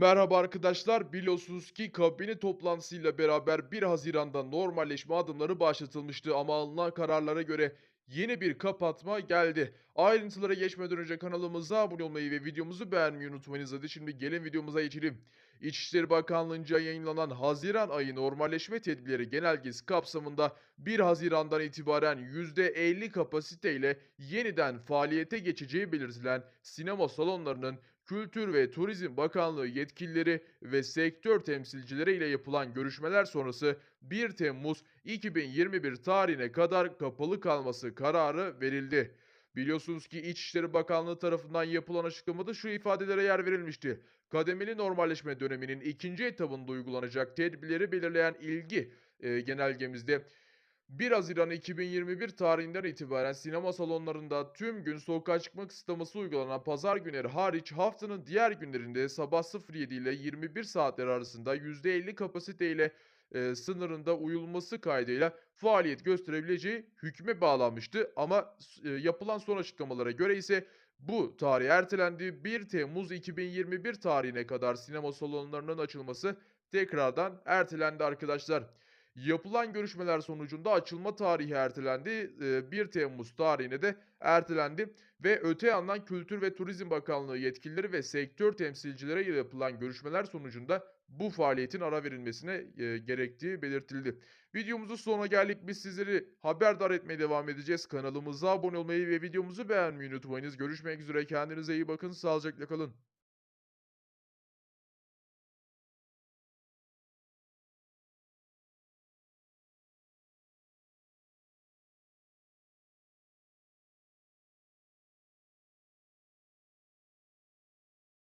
Merhaba arkadaşlar. Biliyorsunuz ki kabine toplantısıyla beraber 1 Haziran'da normalleşme adımları başlatılmıştı ama alınan kararlara göre yeni bir kapatma geldi. Ayrıntılara geçmeden önce kanalımıza abone olmayı ve videomuzu beğenmeyi unutmayınız. Hadi şimdi gelin videomuza geçelim. İçişleri Bakanlığı'nca yayınlanan Haziran ayı normalleşme tedbirleri genelgesi kapsamında 1 Haziran'dan itibaren %50 kapasiteyle yeniden faaliyete geçeceği belirtilen sinema salonlarının Kültür ve Turizm Bakanlığı yetkilileri ve sektör temsilcileri ile yapılan görüşmeler sonrası 1 Temmuz 2021 tarihine kadar kapalı kalması kararı verildi. Biliyorsunuz ki İçişleri Bakanlığı tarafından yapılan açıklamada şu ifadelere yer verilmişti. Kademeli normalleşme döneminin ikinci etabında uygulanacak tedbirleri belirleyen ilgi e, genelgemizde 1 Haziran 2021 tarihinden itibaren sinema salonlarında tüm gün sokağa çıkma kısıtlaması uygulanan pazar günleri hariç haftanın diğer günlerinde sabah 07 ile 21 saatler arasında %50 kapasiteyle e, sınırında uyulması kaydıyla faaliyet gösterebileceği hükme bağlanmıştı. Ama e, yapılan son açıklamalara göre ise bu tarih ertelendi. 1 Temmuz 2021 tarihine kadar sinema salonlarının açılması tekrardan ertelendi arkadaşlar. Yapılan görüşmeler sonucunda açılma tarihi ertelendi. Eee, 1 Temmuz tarihine de ertelendi ve öte yandan Kültür ve Turizm Bakanlığı yetkilileri ve sektör temsilcileriyle yapılan görüşmeler sonucunda bu faaliyetin ara verilmesine gerektiği belirtildi. Videomuzun sonuna geldik. Biz sizleri haberdar etmeye devam edeceğiz. Kanalımıza abone olmayı ve videomuzu beğenmeyi unutmayınız. Görüşmek üzere. Kendinize iyi bakın. Sağlıcakla kalın.